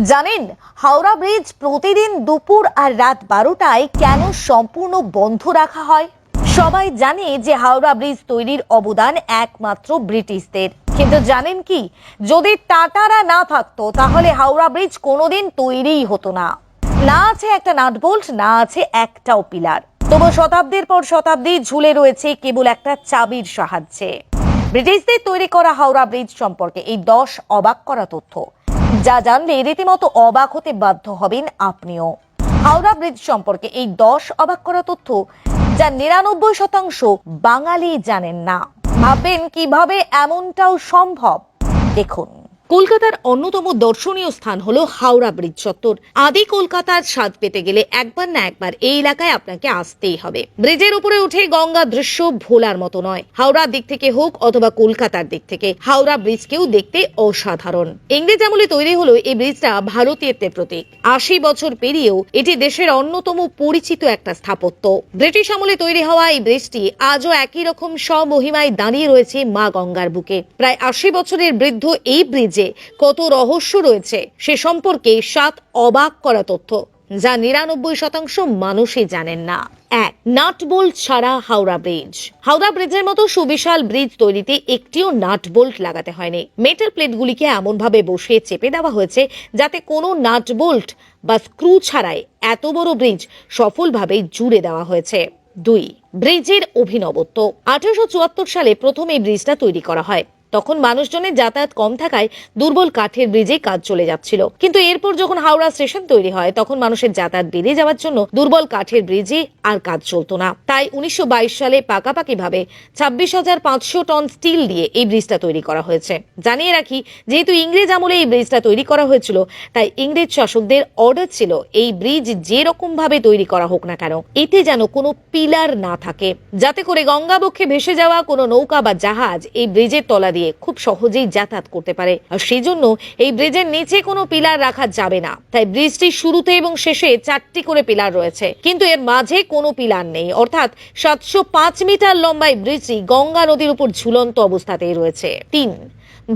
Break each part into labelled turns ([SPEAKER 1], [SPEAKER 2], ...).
[SPEAKER 1] জানেন, হাওড়া ব্রিজ প্রতিদিন দুপুর আর রাত বারোটায় কেন সম্পূর্ণ বন্ধ রাখা হয়? সবাই জানে যে হাওড়া ব্রিজ তৈরির অবদান একমাত্র ব্রিটিশদের। কিন্তু জানেন কি, যদি টাটারা না থাকতো, তাহলে হাওড়া ব্রিজ কোনোদিন তৈরিই হতো না। না আছে একটা নাটবোল্ট না আছে একটাও পিলার। তবু শতাব্দীর পর শতাব্দী ঝুলে রয়েছে কেবল একটা চাবির সাহায্যে। ব্রিটিশদের তৈরি করা হাওড়া ব্রিজ সম্পর্কে এই দশ অবাক করা তথ্য। যা জানলে রীতিমতো অবাক হতে বাধ্য হবেন আপনিও। হাওড়া ব্রিজ সম্পর্কে এই দশ অবাক করা তথ্য যা নিরানব্বই শতাংশ বাঙালি জানেন না। ভাবেন কীভাবে এমনটাও সম্ভব? দেখুন। কলকাতার অন্যতম দর্শনীয় স্থান হল হাওড়া ব্রিজ চত্বর। আদি কলকাতার স্বাদ পেতে গেলে একবার না একবার এই এলাকায় আপনাকে আসতেই হবে। ব্রিজের উপরে উঠে গঙ্গা দৃশ্য ভোলার মতো নয়। হাওড়ার দিক থেকে হোক অথবা কলকাতার দিক থেকে, হাওড়া ব্রিজকেও দেখতে অসাধারণ। ইংরেজ আমলে তৈরি হলো এই ব্রিজটা ভারতীয়ত্বের প্রতীক। আশি বছর পেরিয়েও এটি দেশের অন্যতম পরিচিত একটা স্থাপত্য। ব্রিটিশ আমলে তৈরি হওয়া এই ব্রিজটি আজও একই রকম স্বমহিমায় দাঁড়িয়ে রয়েছে মা গঙ্গার বুকে। প্রায় আশি বছরের বৃদ্ধ এই ব্রিজে কত রহস্য রয়েছে সে সম্পর্কে সাত অবাক করা তথ্য, যা নিরানব্বই শতাংশ মানুষই জানেন না। এক নাট বোল্ট ছাড়া হাওড়া ব্রিজ। হাওড়া ব্রিজের মতো সুবিশাল ব্রিজ তৈরিতে একটিও নাট বোল্ট লাগাতে হয়নি। মেটাল প্লেটগুলিকে এমনভাবে বসিয়ে চেপে দেওয়া হয়েছে যাতে কোনো নাট বোল্ট বা স্ক্রু ছাড়াই এত বড় ব্রিজ সফলভাবে জুড়ে দেওয়া হয়েছে। দুই, ব্রিজের অভিনবত্ব। আঠারোশো চুয়াত্তর সালে প্রথম এই ব্রিজটা তৈরি করা হয়। তখন মানুষজনের যাতায়াত কম থাকায় দুর্বল কাঠের ব্রিজে কাজ চলে যাচ্ছিল। কিন্তু এরপর যখন হাওড়া স্টেশন তৈরি হয়, তখন মানুষের যাতায়াত বেড়ে যাওয়ার জন্য দুর্বল কাঠের ব্রিজে আর কাজ চলতো না। তাই উনিশশো বাইশ সালে পাকাপাকি ভাবে ছাব্বিশ হাজার পাঁচশো টন স্টিল দিয়ে এই ব্রিজটা তৈরি করা হয়েছে। জানিয়ে রাখি, যেহেতু ইংরেজ আমলে এই ব্রিজটা তৈরি করা হয়েছিল, তাই ইংরেজ শাসকদের অর্ডার ছিল এই ব্রিজ যে রকম ভাবে তৈরি করা হোক না কেন, এতে যেন কোনো পিলার না থাকে। যাতে করে গঙ্গাবক্ষে ভেসে যাওয়া কোনো নৌকা বা জাহাজ এই ব্রিজের তলা দিয়ে খুব সহজেই যাতায়াত করতে পারে। আর সেই জন্য এই ব্রিজের নিচে কোনো পিলার রাখা যাবে না। তাই ব্রিজটি শুরুতে এবং শেষে চারটি করে পিলার রয়েছে। কিন্তু এর মাঝে কোনো পিলার নেই। অর্থাৎ সাতশো পাঁচ মিটার লম্বা এই ব্রিজটি গঙ্গা নদীর উপর ঝুলন্ত অবস্থাতেই রয়েছে। তিন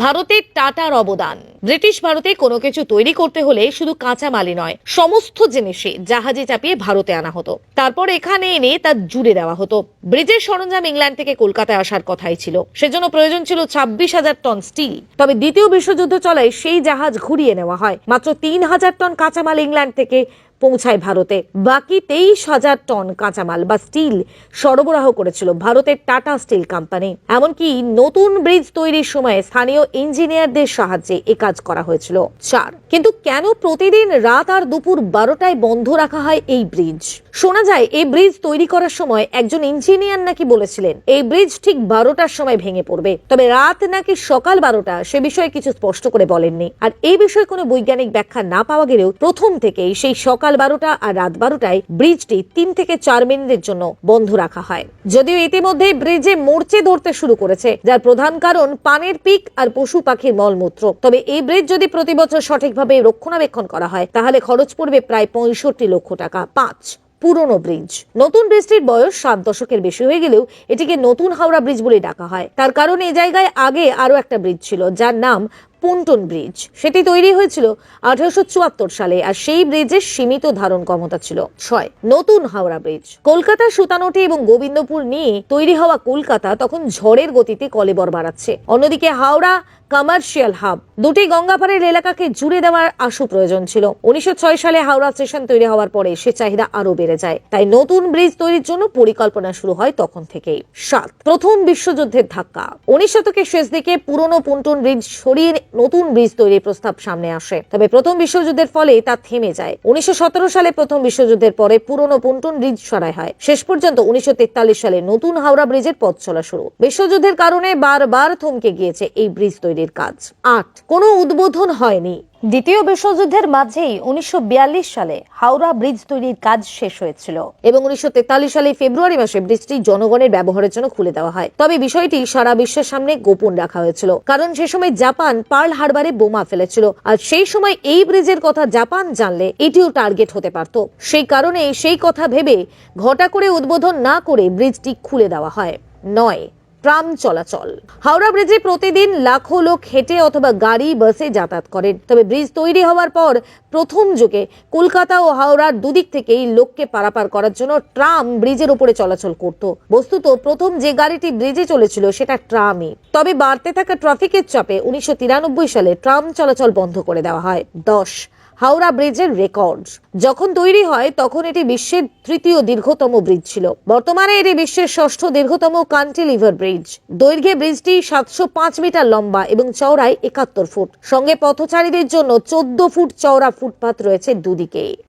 [SPEAKER 1] ভারতের টাটার অবদান। ব্রিটিশ ভারতে কোনো কিছু তৈরি করতে হলে শুধু কাঁচামালই নয়, সমস্ত জিনিসে জাহাজে চাপিয়ে ভারতে আনা হতো। তারপর এখানে এনে তা জুড়ে দেওয়া হতো। ব্রিজের সরঞ্জাম ইংল্যান্ড থেকে কলকাতায় আসার কথাই ছিল। সেজন্য প্রয়োজন ছিল ছাব্বিশ হাজার টন স্টিল। তবে দ্বিতীয় বিশ্বযুদ্ধ চলায় সেই জাহাজ ঘুরিয়ে নেওয়া হয়। মাত্র তিন হাজার টন কাঁচামাল ইংল্যান্ড থেকে পৌঁছায় ভারতে। বাকি তেইশ হাজার টন কাঁচামাল বা স্টিল সরবরাহ করেছিল ভারতের টাটা স্টিল কোম্পানি। এমনকি নতুন ব্রিজ তৈরির সময় স্থানীয় ইঞ্জিনিয়ারদের সাহায্যে এ কাজ করা হয়েছিল। চার কিন্তু কেন প্রতিদিন রাত আর দুপুর বারোটায় বন্ধ রাখা হয় এই ব্রিজ? শোনা যায়, এই ব্রিজ তৈরি করার সময় একজন ইঞ্জিনিয়ার নাকি বলেছিলেন, এই ব্রিজ ঠিক বারোটার সময় ভেঙে পড়বে। তবে রাত নাকি সকাল বারোটা সে বিষয়ে কিছু স্পষ্ট করে বলেননি। আর এই বিষয়ে কোনো বৈজ্ঞানিক ব্যাখ্যা না পাওয়া গেলেও প্রথম থেকেই সেই সকাল বারোটা আর রাত বারোটায় ব্রিজটি তিন থেকে চার মিনিটের জন্য বন্ধ রাখা হয়। যদিও ইতিমধ্যে ব্রিজে মরচে ধরতে শুরু করেছে, যার প্রধান কারণ পানের পিক আর পশু পাখির মলমূত্র। তবে এই ব্রিজ যদি প্রতি বছর সঠিকভাবে রক্ষণাবেক্ষণ করা হয়। তাহলে খরচ পড়বে প্রায় পঁয়ষট্টি লক্ষ টাকা। পাঁচ, পুরনো ব্রিজ। নতুন ব্রিজটির বয়স সাত দশকের বেশি হয়ে গেলেও এটিকে নতুন হাওড়া ব্রিজ বলে ডাকা হয়। তার কারণ এই জায়গায় আগে আরও একটা ব্রিজ ছিল, যার নাম পুন্টন ব্রিজ। সেটি তৈরি হয়েছিল আঠারোশো চুয়াত্তর সালে আর সেই ব্রিজের সীমিত ধারণ ক্ষমতা ছিল। ছয়, নতুন হাওড়া ব্রিজ। কলকাতা সুতানোটি এবং গোবিন্দপুর নিয়ে তৈরি হওয়া কলকাতা তখন ঝড়ের গতিতে কলেবর বাড়াচ্ছে। অন্যদিকে হাওড়া কমার্শিয়াল হাব। দুটি গঙ্গাপাড়ের এলাকাকে জুড়ে দেওয়ার আশু প্রয়োজন ছিল। উনিশশো ছয় সালে হাওড়া স্টেশন তৈরি হওয়ার পরে সে চাহিদা আরও বেড়ে যায়। তাই নতুন ব্রিজ তৈরির জন্য পরিকল্পনা শুরু হয় তখন থেকেই। সাত। প্রথম বিশ্বযুদ্ধের ধাক্কা। উনিশ শতকের শেষ দিকে পুরনো পন্টন ব্রিজ সরিয়ে নতুন ব্রিজ তৈরির প্রস্তাব সামনে আসে। তবে প্রথম বিশ্বযুদ্ধের ফলে তা থেমে যায়। উনিশশো সতেরো সালে প্রথম বিশ্বযুদ্ধের পরে পুরনো পন্টন ব্রিজ সরাই হয়। শেষ পর্যন্ত উনিশশো তেতাল্লিশ সালে নতুন হাওড়া ব্রিজের পথ চলা শুরু। বিশ্বযুদ্ধের কারণে বারবার থমকে গিয়েছে এই ব্রিজ তৈরির কাজ। আট, কোনো উদ্বোধন হয়নি। দ্বিতীয় বিশ্বযুদ্ধের মাঝেই উনিশশো সালে হাওড়া ব্রিজ তৈরির কাজ শেষ হয়েছিল এবং উনিশশো সালে ফেব্রুয়ারি মাসে ব্রিজটি জনগণের ব্যবহারের জন্য খুলে দেওয়া হয়। তবে বিষয়টি সারা বিশ্বের সামনে গোপন রাখা হয়েছিল। কারণ সে সময় জাপান পার্ল হারবারে বোমা ফেলেছিল। আর সেই সময় এই ব্রিজের কথা জাপান জানলে এটিও টার্গেট হতে পারত। সেই কারণে সেই কথা ভেবে ঘটা করে উদ্বোধন না করে ব্রিজটি খুলে দেওয়া হয়। নয় ট্রাম চলাচল। হাওড়া ব্রিজে প্রতিদিন লাখো লোক হেঁটে অথবা গাড়ি, বাসে যাতায়াত করেন। তবে ব্রিজ তৈরি হওয়ার পর প্রথম যুগে কলকাতা ও হাওড়ার দুদিক থেকেই লোককে পারাপার করার জন্য ট্রাম ব্রিজের উপরে চলাচল করত। বস্তুত প্রথম যে গাড়িটি ব্রিজে চলেছিল সেটা ট্রামই। তবে বাড়তে থাকা ট্রাফিকের চাপে উনিশশো তিরানব্বই সালে ট্রাম চলাচল বন্ধ করে দেওয়া হয়। দশ হাওড়া ব্রিজের রেকর্ড যখন তৈরি হয়, তখন এটি বিশ্বের তৃতীয় দীর্ঘতম ব্রিজ ছিল। বর্তমানে এটি বিশ্বের ষষ্ঠ দীর্ঘতম কান্টি লিভার ব্রিজ দৈর্ঘ্যে ব্রিজটি সাতশো পাঁচ মিটার লম্বা এবং চওড়ায় একাত্তর ফুট। সঙ্গে পথচারীদের জন্য চোদ্দ ফুট চওড়া ফুটপাত রয়েছে দুদিকে।